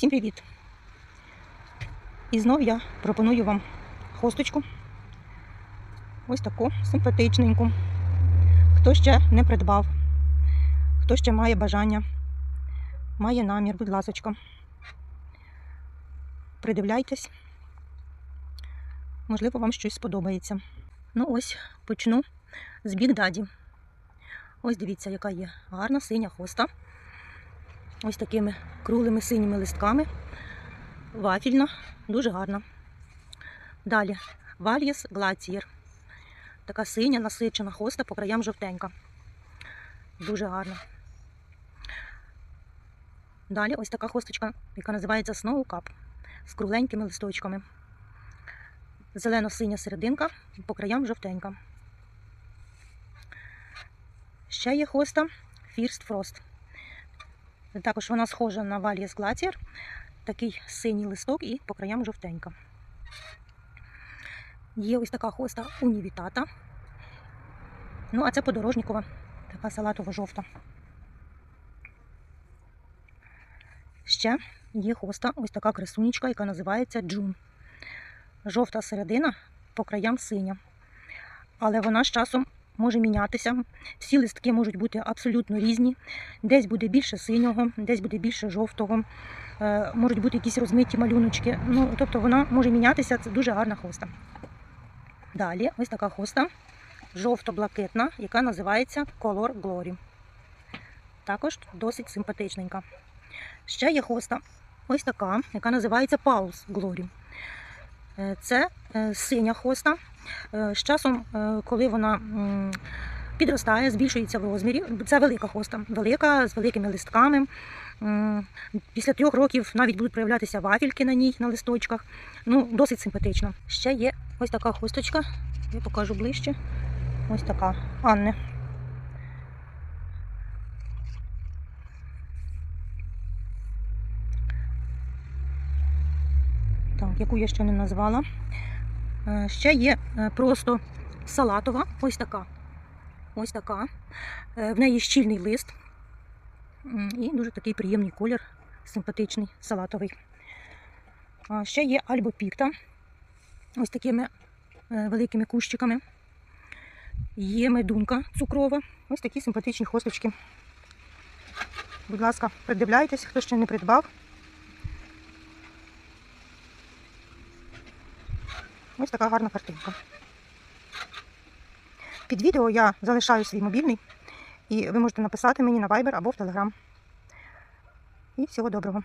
Всім привіт! І знов я пропоную вам хосточку. Ось таку симпатичненьку. Хто ще не придбав, хто ще має бажання, має намір, будь ласочка. Придивляйтесь. Можливо, вам щось сподобається. Ну ось почну з Daddy. Ось дивіться, яка є гарна синя хоста. Ось такими круглими синіми листками. Вафільна, дуже гарна. Далі Вальєс Глацієр. Така синя, насичена хоста по краям жовтенька. Дуже гарна. Далі ось така хосточка, яка називається Snow Cup з кругленькими листочками. Зелено-синя серединка, по краям жовтенька. Ще є хоста First Frost. Також вона схожа на Valius Glacier. Такий синій листок і по краям жовтенька. Є ось така хоста унівітата. Ну, а це подорожникова, така салатово-жовта. Ще є хоста, ось така красунечка, яка називається Джун. Жовта середина по краям синя. Але вона з часом може мінятися. Всі листки можуть бути абсолютно різні. Десь буде більше синього, десь буде більше жовтого, е, можуть бути якісь розмиті малюночки. Ну, тобто вона може мінятися, це дуже гарна хоста. Далі ось така хоста жовто-блакитна, яка називається Color Glory. Також досить симпатичненька. Ще є хоста ось така, яка називається Pulse Glory. Е, Це е, синя хоста. Е, З часом, коли вона підростає, збільшується в розмірі. Це велика хоста, велика, з великими листками. Після трьох років навіть будуть проявлятися вафельки на ній, на листочках. Ну, досить симпатично. Ще є ось така хосточка, я покажу ближче. Ось така Анне. Так, яку я ще не назвала. Е, Ще є е, просто салатова, ось така. Ось така. Е, В неї щільний лист. І дуже такий приємний колір, симпатичний, салатовий. Ще є альбопікта. Ось такими великими кущиками. Є медунка цукрова. Ось такі симпатичні хосточки. Будь ласка, придивляйтесь, хто ще не придбав. Ось така гарна картинка. Під відео я залишаю свій мобільний, і ви можете написати мені на Viber або в Telegram. І всього доброго.